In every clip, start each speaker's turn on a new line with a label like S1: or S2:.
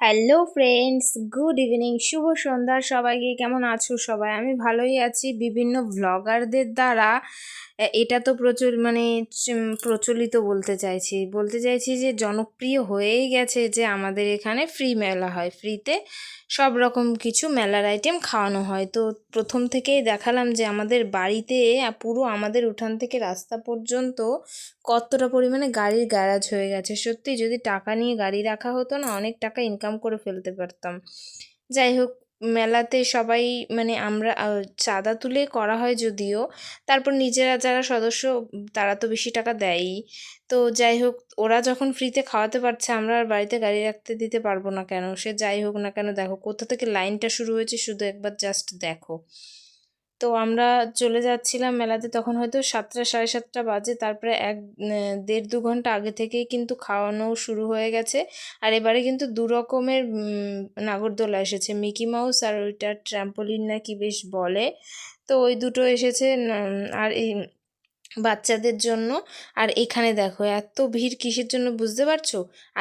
S1: Hello friends good evening শুভ সন্ধ্যা সবাইকে। কেমন আছো সবাই? আমি ভালোই আছি। বিভিন্ন ভ্লগারদের দ্বারা এটা তো প্রচুর মানে প্রচলিত বলতে চাইছি। বলতে চাইছি যে, জনপ্রিয় হয়েই গেছে যে, আমাদের এখানে ফ্রি মেলা হয়। ফ্রিতে সব রকম কিছু মেলার আইটেম খাওয়ানো হয়। তো প্রথম থেকেই দেখালাম যে, আমাদের বাড়িতে, পুরো আমাদের উঠান থেকে রাস্তা পর্যন্ত কতটা পরিমাণে গাড়ির গ্যারাজ হয়ে গেছে। সত্যি যদি টাকা নিয়ে গাড়ি রাখা হতো না, অনেক টাকা ইনকাম করে ফেলতে পারতাম। যাই হোক, মেলাতে সবাই মানে আমরা চাঁদা তুলে করা হয় যদিও, তারপর নিজেরা যারা সদস্য, তারা তো বেশি টাকা দেয়ই। তো যাই হোক, ওরা যখন ফ্রিতে খাওয়াতে পারছে, আমরা আর বাড়িতে গাড়ি রাখতে দিতে পারব না কেন? সে যাই হোক না কেন, দেখো, কোথা থেকে লাইনটা শুরু হয়েছে, শুধু একবার জাস্ট দেখো। তো আমরা চলে যাচ্ছিলাম মেলাতে। তখন হয়তো সাতটা, সাড়ে সাতটা বাজে। তারপরে এক দেড়, দু ঘণ্টা আগে থেকেই কিন্তু খাওয়ানো শুরু হয়ে গেছে। আর এবারে কিন্তু দু রকমের নাগরদোলা এসেছে। মিকি মাউস আর ওইটা ট্র্যাম্পোলিন না কি বেশ বলে। তো ওই দুটো এসেছে আর এই বাচ্চাদের জন্য। আর এখানে দেখো, এত ভিড় কিসের জন্য বুঝতে পারছ?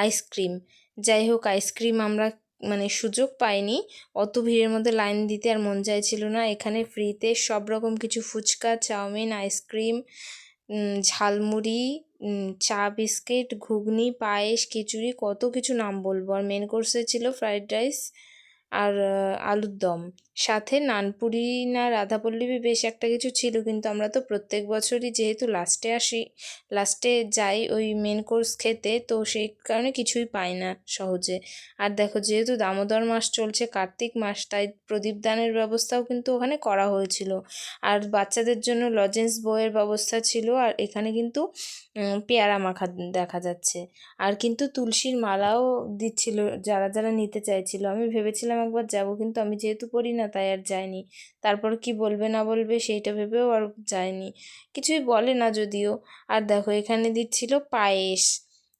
S1: আইসক্রিম। যাই হোক, আইসক্রিম আমরা মানে সুযোগ পাইনি অত ভিড়ের মধ্যে লাইন দিতে আর মন চাইছিল না। এখানে ফ্রিতে সব রকম কিছু, ফুচকা, চাউমিন, আইসক্রিম ঝালমুড়ি চা বিস্কিট, ঘুগনি, পায়েস, খিচুড়ি, কত কিছু নাম বলব। আর মেন কোর্সে ছিল ফ্রাইড রাইস আর আলুর দম। সাথে নানপুরি না রাধাপল্লবী বেশ একটা কিছু ছিল, কিন্তু আমরা তো প্রত্যেক বছরই যেহেতু লাস্টে আসি লাস্টে যাই ওই মেন কোর্স খেতে, তো সেই কারণে কিছুই পাই না সহজে। আর দেখো যেহেতু দামোদর মাস চলছে, কার্তিক মাস, তাই প্রদীপ দানের ব্যবস্থাও কিন্তু ওখানে করা হয়েছিল। আর বাচ্চাদের জন্য লজেন্স বইয়ের ব্যবস্থা ছিল, আর এখানে কিন্তু পেয়ারা মাখা দেখা যাচ্ছে। আর কিন্তু তুলসীর মালাও দিচ্ছিল, যারা যারা নিতে চাইছিল। আমি ভেবেছিলাম একবার যাব, কিন্তু আমি যেহেতু পড়ি না তাই আর যায়নি। তারপর কি বলবে না বলবে সেইটা ভেবেও আর যায়নি। কিছুই বলে না যদিও। আর দেখো এখানে দিচ্ছিল পায়েস।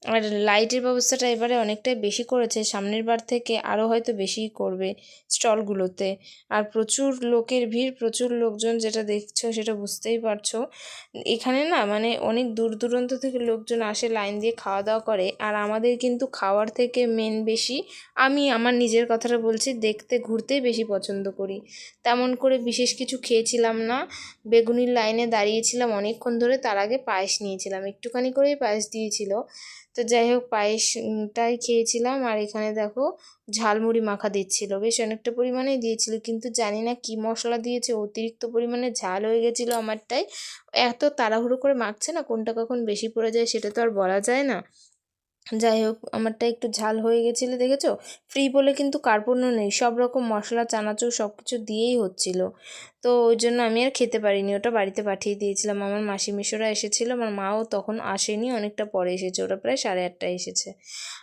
S1: আর লাইটের ব্যবস্থাটা এবারে অনেকটাই বেশি করেছে। সামনের বার থেকে আরও হয়তো বেশিই করবে স্টলগুলোতে। আর প্রচুর লোকের ভিড়, প্রচুর লোকজন যেটা দেখছ সেটা বুঝতেই পারছ। এখানে না মানে অনেক দূর দূরান্ত থেকে লোকজন আসে, লাইন দিয়ে খাওয়া দাওয়া করে। আর আমাদের কিন্তু খাওয়ার থেকে মেন বেশি আমি আমার নিজের কথাটা বলছি, দেখতে ঘুরতেই বেশি পছন্দ করি। তেমন করে বিশেষ কিছু খেয়েছিলাম না। বেগুনির লাইনে দাঁড়িয়েছিলাম অনেকক্ষণ ধরে, তার আগে পায়েস নিয়েছিলাম। একটুখানি করেই পায়েস দিয়েছিল। তো যাই হোক, পায়েসটাই খেয়েছিলাম আর এখানে দেখো ঝালমুড়ি মাখা দিচ্ছিল। বেশ অনেকটা পরিমাণেই দিয়েছিল, কিন্তু জানি না কি মশলা দিয়েছে, অতিরিক্ত পরিমাণে ঝাল হয়ে গেছিল আমারটাই। এত তাড়াহুড়ো করে মাখছে না, কোনটা কখন বেশি পড়ে যায় সেটা তো আর বলা যায় না। যাই হোক, আমারটা একটু ঝাল হয়ে গেছিল, দেখেছ? ফ্রি বলে কিন্তু কার্পণ্য নেই, সব রকম মশলা, চানাচুর সব কিছু দিয়েই হচ্ছিল। তো ওই জন্য আমি আর খেতে পারিনি। ওটা বাড়িতে পাঠিয়ে দিয়েছিলাম। আমার মাসি মিশোরা এসেছিল। আমার মাও তখন আসেনি। অনেকটা পরে এসেছে। ওরা প্রায় সাড়ে আটটায় এসেছে।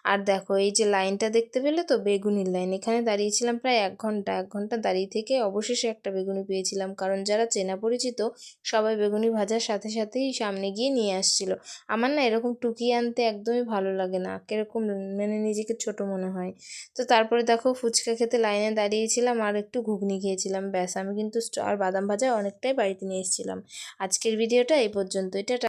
S1: আর দেখো, এই যে লাইনটা দেখতে পেলে তো? বেগুনির লাইন। এখানে দাঁড়িয়েছিলাম প্রায় এক ঘণ্টা। এক ঘণ্টা দাঁড়িয়ে থেকে অবশেষে একটা বেগুনি পেয়েছিলাম। কারণ যারা চেনা পরিচিত, সবাই বেগুনি ভাজার সাথে সাথেই সামনে গিয়ে নিয়ে আসছিল। আমার না এরকম টুকিয়ে আনতে একদমই ভালো লাগে না। কীরকম মানে নিজেকে ছোট মনে হয়। তো তারপরে দেখো, ফুচকা খেতে লাইনে দাঁড়িয়েছিলাম আর একটু ঘুগনি খেয়েছিলাম। ব্যাস, আমি কিন্তু আর বাদাম ভাজা অনেকটাই বাড়িতে নিয়ে এসেছিলাম। আজকের ভিডিওটা এই পর্যন্ত এটা